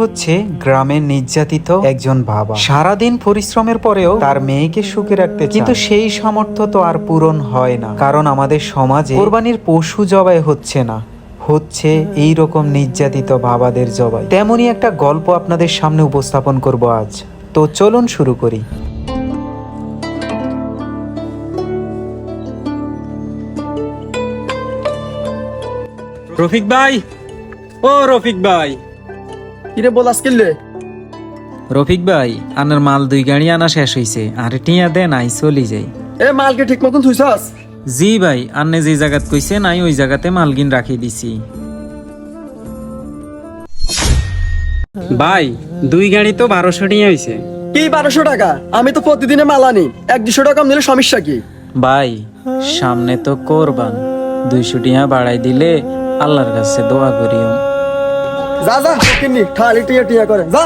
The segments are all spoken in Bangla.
হচ্ছে গ্রামের নির্যাতিত একজন বাবা। সারাদিন পরিশ্রমের পরেও তার মেয়েকে সুখে রাখতে কিন্তু সেই সামর্থ্য তো আর পূরণ হয় না। কারণ আমাদের সমাজে কোরবানির পশু জবাই হচ্ছে না। হচ্ছে এই রকম নির্যাতিত বাবাদের জবাই। তেমনই একটা গল্প আপনাদের সামনে উপস্থাপন করব আজ। তো চলুন শুরু করি। রফিক ভাই! ও রফিক ভাই! কিরে বল আজকে রফিক ভাই আনার মাল দুই গাড়ি আনা শেষ হইছে আর টিয়া দেন আই চলি যাই। এ মালকে ঠিক মতন থুইছাস? জি ভাই আন্নে যে জায়গাত কইছে নাই ওই জায়গাতে মালগিন রাখি দিছি। ভাই দুই গাড়ি তো বারোশো টিয়া হইছে। কি বারোশো টাকা? আমি তো প্রতিদিনে মাল আনি। এক দুশো টাকা দিলে সমস্যা কি? ভাই সামনে তো কোরবান। দুইশো টিয়া বাড়াই দিলে আল্লাহর কাছে দোয়া করিও। যা যা কিনি খালি টিয়া টিয়া করে যা।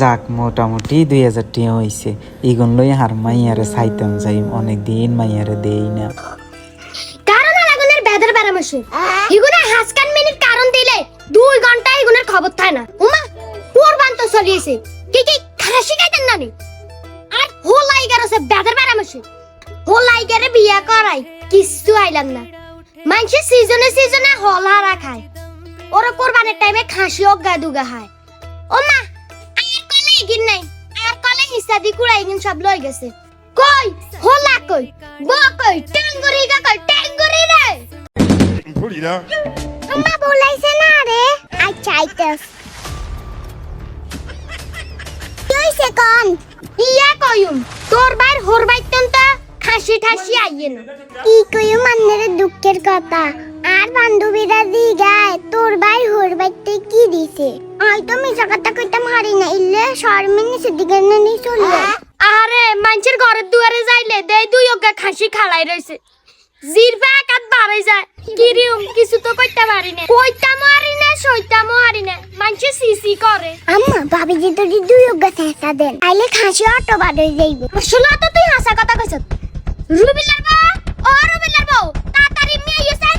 যাক মোটামুটি দুই হাজার টিয়া হয়েছে ইগুন লই হার মাইয়ারে চাইতাম যাই অনেক দিন মাইয়ারে দেই না। কারণ আলাগুনের বেদের বেড়ামশে ইগুনে হাসকান মিনিট কারণ দিলে দুই ঘণ্টা ইগুনের খবর থাকে না। উমা কোরবান তো চলিয়েছে কি কি খাসি খাইতেন নানি? আর হোলাই গেছে বেদের বেড়ামশে হোলাই গেরে বিয়া করাই। কিছু আইলাম না। মানুষের সিজনে সিজনে হলহারা খায়। ওরা কোরবানের টাইমে খাসি অজ্ঞা দুগা খায়। ও মা আর কলে ইগিন নাই। আর কলে কুড়াই ইগিন সব লই গেছে। কই হোলা কই ব কই টেঙ্গুরি গা কই টেঙ্গুরি রে। আম্মা বলাইছে না রে। আচ্ছা আইতাস কইছে কোন? ইয়া কইম তোর বাইর হোর বাইতন তা খাসি ঠাসি আইয়ে না। কি কইও মান্নের দুঃখের কথা? আর বান্ধবীরা দি গায় তোর ভাই হোর বাইতে কি দিছে? আই তো মিশা কথা কইতাম হারি না ইল্লে শর্মিন নিচে দিকে নি চলবে আরে মানুষের ঘরের দুয়ারে যাইলে দেই দুই অজ্ঞা খাসি খালাই রইছে। জিরবা একাত বাড়াই যায়। কিরিম কিছু তো কইতে পারি না। কইতাম হারি না সইতাম হারি না। মানুষে সিসি করে। আম্মা ভাবি যে তোর দুই অজ্ঞা চেষ্টা দেন আইলে খাসি অটো বাড়ি যাইব। আসলে তো তুই হাসা কথা কইছ। রুবিলার বউ? ও রুবিলার বউ। তাড়াতাড়ি মেয়ে এসে।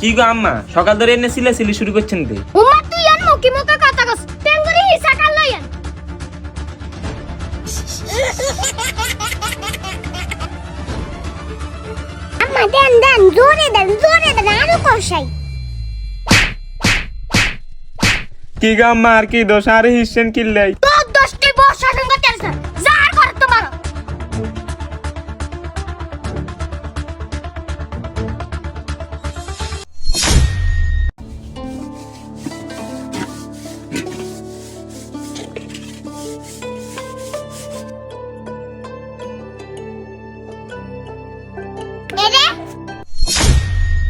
কি গো আম্মা? সকাল ধরে এনে সিলে সিলি শুরু করছেন তে? উম্মা তুই আন মুখে মুখে কথা কস। টেঙ্গুরি হিসা কাল লইয়ান আম্মা দেন দেন জোরে দেন জোরে দেন আরও কষাই। কি গো আম্মা আর কি দোষ? আর হিসেন কিল্লাই। এরে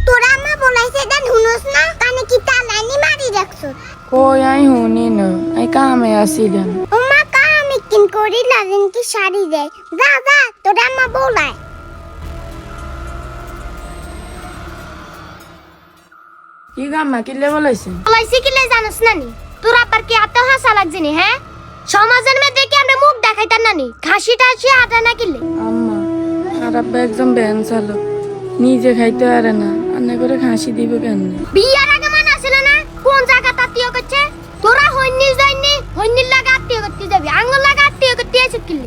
তোরা আম্মা বলাইছে দেন হুনস না? কানে কি তালানি মারি রাখছো? কই আই শুনি না। আই কামে আসিলাম উমা কা আমি কিন করি লাগেন কি শাড়ি দেয়? যা যা তোরা আম্মা বলায় কি গাম্মা কিলে বলাইছে বলাইছি কি লে জানোস নানি? তোর আবার কি এত হাসা লাগছে নি হ্যাঁ? সমাজের মেয়েদের কি আমরা মুখ দেখাইতাম নানি। খাসি টাসি আটা না কিলে? আম্মা আর আব্বা একজন ব্যান চালো নিজে খাইতে পারে না। আনে করে খাসি দিব কেন বিয়ার আগে মান আসিল না? কোন জায়গা তাতিও করছে? তোরা হইনি যাইনি, হইনির লাগা আত্মীয় করতে যাবি। আঙ্গুল লাগা আত্মীয় করতে আসে কিলে।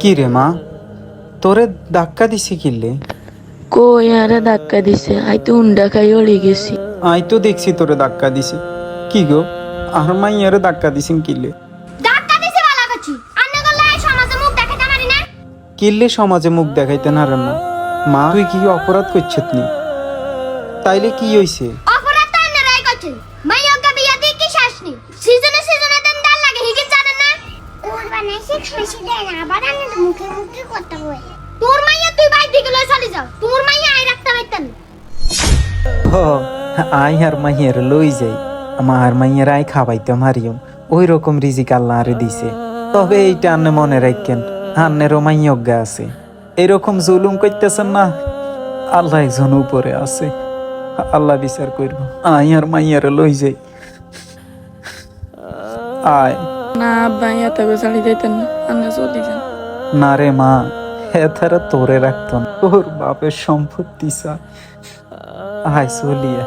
কি রে মা? তোরে ধাক্কা দিছে কিল্লে কই আরে ধাক্কা দিছে? আই তো উন্ডা খাই অলি গেছি। আই তো দেখছি তোরে ধাক্কা দিছে। কি গো? আর মাইয়ারে ধাক্কা দিছেন কিল্লে ধাক্কা দিছে বালা করছি আন্না এই সমাজে মুখ দেখাইতে পারি না? কিল্লে সমাজে মুখ দেখাইতে না রে না মা তুই কি অপরাধ করছিস নি? তাইলে কি হইছে? বানাইছে দেন আবার আমি মুখে মুখে কথা বলে। তোর মাইয়া তুই বাইর দিকে লই চলে যাও তোর মাইয়া আই রাখতে পারতেন আই আর মাইয়ের লই যাই আমার মাইয়ের আই খাবাইতাম হারিয়ম ওই রকম রিজিক আল্লাহ আরে দিছে। তবে এইটা আন্নে মনে রাখেন আন্নেরও মাইয়জ্ঞা আছে। এরকম জুলুম করতেছেন না আল্লাহ একজন উপরে আছে। আল্লাহ বিচার করব আই আর মাইয়ার লই যাই। আয়। না আব্বা এত ছাড়ি যাইতেন না। আন্না চলে যান না রে মা হেথারা তোরে রাখত না। তোর বাপের সম্পত্তি চা। আয় চলিয়া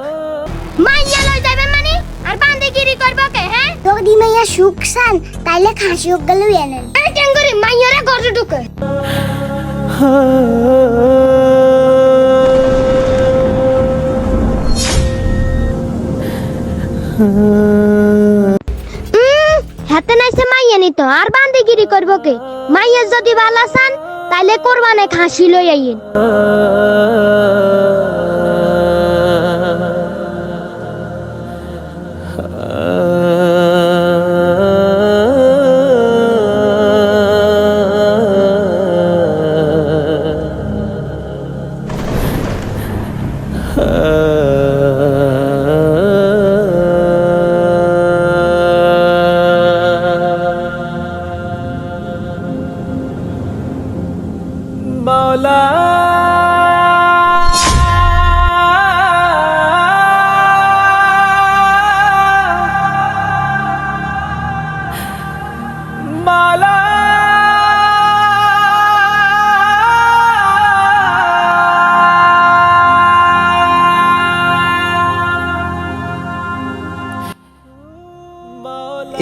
মাইয়া লই যাবে মানে? আর বান্দিগিরি করব কে হ্যাঁ? যদি মাইয়া সুখ চান তাইলে খাসি হোক গেলে এনেন আরে টেঙ্গুরি মাইয়ারে গড়ে ঢুকে। নিত আর বান্দিগিরি করব কে? মাইয়া যদি ভালো চান তাইলে কোরবানে খাসি লই আইয়েন।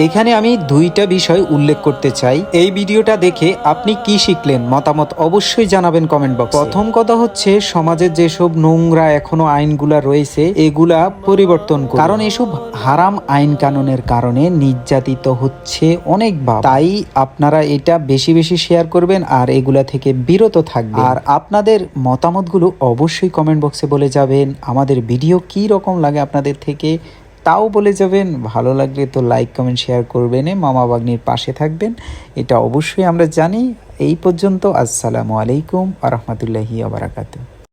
এখানে আমি দুইটা বিষয় উল্লেখ করতে চাই। এই ভিডিওটা দেখে আপনি কি শিখলেন? মতামত অবশ্যই জানাবেন কমেন্ট বক্স। প্রথম কথা হচ্ছে, সমাজের যেসব নোংরা এখনও আইনগুলা রয়েছে, এগুলা পরিবর্তন কারণ এসব হারাম আইন কানুনের কারণে নির্যাতিত হচ্ছে অনেক বাপ। তাই আপনারা এটা বেশি বেশি শেয়ার করবেন আর এগুলা থেকে বিরত থাকবেন। আর আপনাদের মতামতগুলো অবশ্যই কমেন্ট বক্সে বলে যাবেন। আমাদের ভিডিও কি রকম লাগে আপনাদের থেকে? তাও বলে যাবেন, ভালো লাগলে তো লাইক কমেন্ট শেয়ার করবেন মামা বাগনির পাশে থাকবেন, এটা অবশ্যই আমরা জানি। এই পর্যন্ত, আসসালামু আলাইকুম আ রহমতুল্লাহি আবরাকাতু